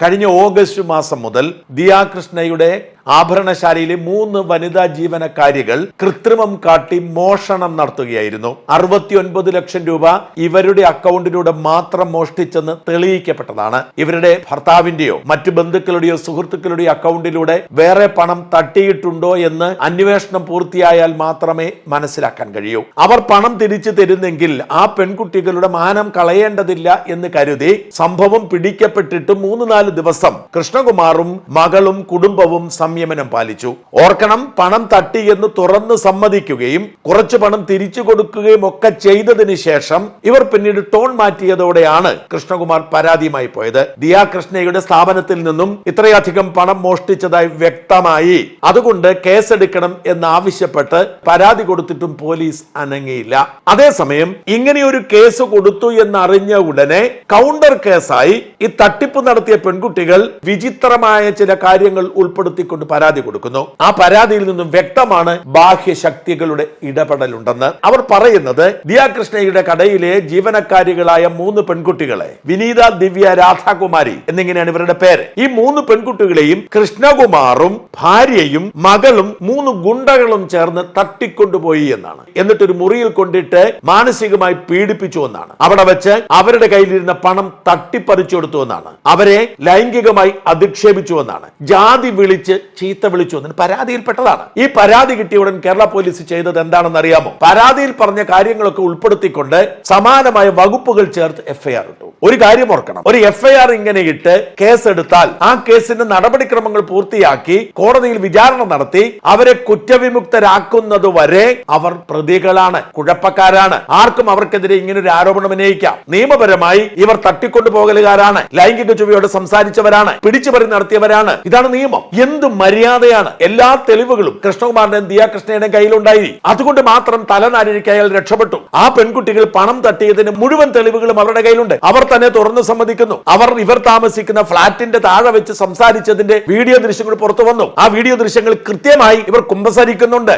കഴിഞ്ഞ ഓഗസ്റ്റ് മാസം മുതൽ ദിയാകൃഷ്ണയുടെ ആഭരണശാലയിലെ മൂന്ന് വനിതാ ജീവനക്കാരികൾ കൃത്രിമം കാട്ടി മോഷണം നടത്തുകയായിരുന്നു. അറുപത്തിയൊൻപത് ലക്ഷം രൂപ ഇവരുടെ അക്കൗണ്ടിലൂടെ മാത്രം മോഷ്ടിച്ചെന്ന് തെളിയിക്കപ്പെട്ടതാണ്. ഇവരുടെ ഭർത്താവിന്റെയോ മറ്റു ബന്ധുക്കളുടെയോ സുഹൃത്തുക്കളുടെയോ അക്കൗണ്ടിലൂടെ വേറെ പണം തട്ടിയിട്ടുണ്ടോ എന്ന് അന്വേഷണം പൂർത്തിയായാൽ മാത്രമേ മനസ്സിലാക്കാൻ കഴിയൂ. അവർ പണം തിരിച്ചു തരുന്നെങ്കിൽ ആ പെൺകുട്ടികളുടെ മാനം കളയേണ്ടതില്ല എന്ന് കരുതി സംഭവം പിടിക്കപ്പെട്ടിട്ട് മൂന്ന് നാല് ദിവസം കൃഷ്ണകുമാറും മകളും കുടുംബവും സംയമനം പാലിച്ചു. ഓർക്കണം പണം തട്ടി എന്ന് തുറന്ന് സമ്മതിക്കുകയും കുറച്ച് പണം തിരിച്ചു കൊടുക്കുകയും ഒക്കെ ചെയ്തതിന് ശേഷം ഇവർ പിന്നീട് ടോൺ മാറ്റിയതോടെയാണ് കൃഷ്ണകുമാർ പരാതിയുമായി പോയത്. ദിയാ കൃഷ്ണയുടെ സ്ഥാപനത്തിൽ നിന്നും ഇത്രയധികം പണം മോഷ്ടിച്ചതായി വ്യക്തമായി. അതുകൊണ്ട് കേസെടുക്കണം എന്നാവശ്യപ്പെട്ട് പരാതി കൊടുത്തിട്ടും പോലീസ് അനങ്ങിയില്ല. അതേസമയം ഇങ്ങനെയൊരു കേസ് കൊടുത്തു എന്നറിഞ്ഞ ഉടനെ കൗണ്ടർ കേസായി ഈ തട്ടിപ്പ് നടത്തിയ പെൺകുട്ടികൾ വിചിത്രമായ ചില കാര്യങ്ങൾ ഉൾപ്പെടുത്തിക്കൊണ്ട് പരാതി കൊടുക്കുന്നു. ആ പരാതിയിൽ നിന്നും വ്യക്തമാണ് ബാഹ്യ ശക്തികളുടെ ഇടപെടലുണ്ടെന്ന്. അവർ പറയുന്നത് ദിയാകൃഷ്ണയുടെ കടയിലെ ജീവനക്കാരികളായ മൂന്ന് പെൺകുട്ടികളെ വിനീത ദിവ്യ രാധാകുമാരി എന്നിങ്ങനെയാണ് ഇവരുടെ പേര്. ഈ മൂന്ന് പെൺകുട്ടികളെയും കൃഷ്ണകുമാറും ഭാര്യയും മകളും മൂന്ന് ഗുണ്ടകളും ചേർന്ന് തട്ടിക്കൊണ്ടുപോയി എന്നാണ്. എന്നിട്ട് ഒരു മുറിയിൽ കൊണ്ടിട്ട് മാനസികമായി പീഡിപ്പിച്ചു എന്നാണ്. അവിടെ വെച്ച് അവരുടെ കയ്യിലിരുന്ന പണം തട്ടിപ്പറിച്ചു കൊടുത്തു എന്നാണ്. അവരെ ലൈംഗികമായി അധിക്ഷേപിച്ചു എന്നാണ്. ജാതി വിളിച്ച് ചീത്ത വിളിച്ചു എന്ന് പരാതിയിൽപ്പെട്ടതാണ്. ഈ പരാതി കിട്ടിയ ഉടൻ കേരള പോലീസ് ചെയ്തത് എന്താണെന്ന് അറിയാമോ പരാതിയിൽ പറഞ്ഞ കാര്യങ്ങളൊക്കെ ഉൾപ്പെടുത്തിക്കൊണ്ട് സമാനമായ വകുപ്പുകൾ ചേർത്ത് എഫ്ഐആർ ഇട്ടു. ഒരു കാര്യം ഓർക്കണം. ഒരു എഫ്ഐആർ ഇങ്ങനെ ഇട്ട് കേസ് എടുത്താൽ ആ കേസിന്റെ നടപടിക്രമങ്ങൾ പൂർത്തിയാക്കി കോടതിയിൽ വിചാരണ നടത്തി അവരെ കുറ്റവിമുക്തരാക്കുന്നത് വരെ അവർ പ്രതികളാണ് കുഴപ്പക്കാരാണ്. ആർക്കും അവർക്കെതിരെ ഇങ്ങനെ ഒരു ആരോപണം ഉന്നയിക്കാം. നിയമപരമായി ഇവർ തട്ടിക്കൊണ്ടുപോകലുകാരാണ് ലൈംഗിക ചുവയോട് സംസാരിച്ചവരാണ് പിടിച്ചുപറി നടത്തിയവരാണ്. ഇതാണ് നിയമം. എന്ത് മര്യാദയാണ്? എല്ലാ തെളിവുകളും കൃഷ്ണകുമാറിന്റെയും ദിയാകൃഷ്ണയുടെയും കയ്യിലുണ്ടായി. അതുകൊണ്ട് മാത്രം തലനാരിഴയ്ക്ക് രക്ഷപ്പെട്ടു. ആ പെൺകുട്ടികൾ പണം തട്ടിയതിന് മുഴുവൻ തെളിവുകളും അവരുടെ കയ്യിലുണ്ട്. അവർ തന്നെ തുറന്നു സമ്മതിക്കുന്നു. അവർ ഇവർ താമസിക്കുന്ന ഫ്ളാറ്റിന്റെ താഴെ വെച്ച് സംസാരിച്ചതിന്റെ വീഡിയോ ദൃശ്യങ്ങൾ പുറത്തു വന്നു. ആ വീഡിയോ ദൃശ്യങ്ങൾ കൃത്യമായി ഇവർ കുമ്പസരിക്കുന്നുണ്ട്.